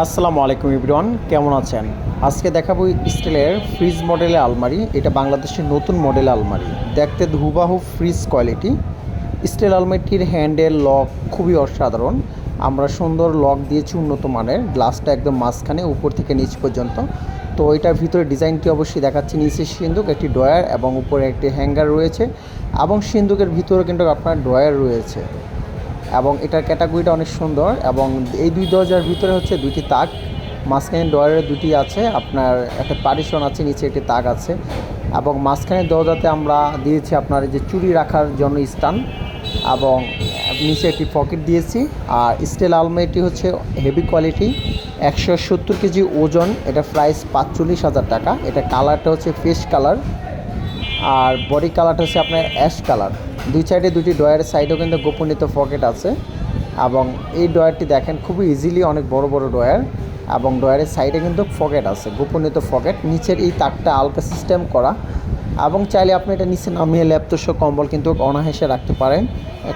আসসালামু আলাইকুম ইব্রান কেমন আছেন? আজকে দেখাবো স্টিলের ফ্রিজ মডেলের আলমারি, এটা বাংলাদেশের নতুন মডেল আলমারি। দেখতে ধুবাহু ফ্রিজ কোয়ালিটি। স্টিল আলমারিটির হ্যান্ডেল, লক খুবই অসাধারণ। আমরা সুন্দর লক দিয়েছি উন্নত মানের, গ্লাসটা একদম মাঝখানে, উপর থেকে নিচ পর্যন্ত। তো এটার ভিতরে ডিজাইনটি অবশ্যই দেখাচ্ছি, নিচে সিন্দুক, একটি ড্রয়ার এবং উপরে একটি হ্যাঙ্গার রয়েছে এবং সিন্দুকের ভিতরে কিন্তু আপনার ড্রয়ার রয়েছে। এবং এটার ক্যাটাগরিটা অনেক সুন্দর এবং এই দুই দরজার ভিতরে হচ্ছে দুইটি তাক, মাঝখানে ডয়ারের দুটি আছে, আপনার একটা পারিশন আছে, নিচে একটি তাক আছে এবং মাঝখানে দরজাতে আমরা দিয়েছি আপনার যে চুরি রাখার জন্য স্টান এবং নিচে একটি পকেট দিয়েছি আর স্টিল আলমারিটি হচ্ছে হেভি কোয়ালিটি একশো সত্তর কেজি ওজন, এটা প্রাইস পাঁচচল্লিশ হাজার টাকা, এটা কালারটা হচ্ছে ফেস কালার আর বডি কালারটা হচ্ছে আপনার অ্যাশ কালার দুই সাইডে দুটি ডয়ারের সাইডেও কিন্তু গোপনীয় পকেট আছে এবং এই ডয়ারটি দেখেন খুবই ইজিলি অনেক বড় বড় ডয়ার এবং ডয়ারের সাইডে কিন্তু পকেট আছে, গোপনীয় পকেট। নিচের এই তাকটা আলকা সিস্টেম করা এবং চাইলে আপনি এটা নিচে নামিয়ে ল্যাপটপ কম্বল কিন্তু অনায়াসে রাখতে পারেন,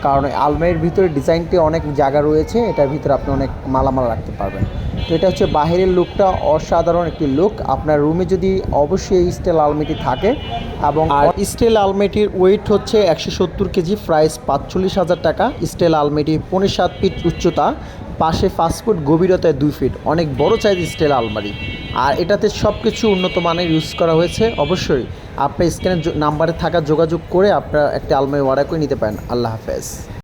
কারণ আলমারির ভিতরে ডিজাইনটি অনেক জায়গা রয়েছে, এটার ভিতরে আপনি অনেক মালামাল রাখতে পারবেন। তো এটা হচ্ছে বাহিরের লুকটা অসাধারণ একটি লুক। আপনার রুমে যদি অবশ্যই স্টিল আলমিটি থাকে এবং আর স্টিল আলমিটির ওয়েট হচ্ছে একশো সত্তর কেজি প্রাইস পাঁচচল্লিশ হাজার টাকা। স্টিল আলমিটি পনেরো সাত ফিট উচ্চতা পাশে পাঁচ ফুট গভীরতায় দুই ফিট অনেক বড় সাইজ স্টিল আলমারি। আর এটাতে সব কিছু উন্নত মানের ইউজ করা হয়েছে। অবশ্যই আপনার স্ক্যানের নাম্বারে থাকা যোগাযোগ করে আপনার একটা আলমারি অর্ডার করে নিতে পারেন। আল্লাহ হাফেজ।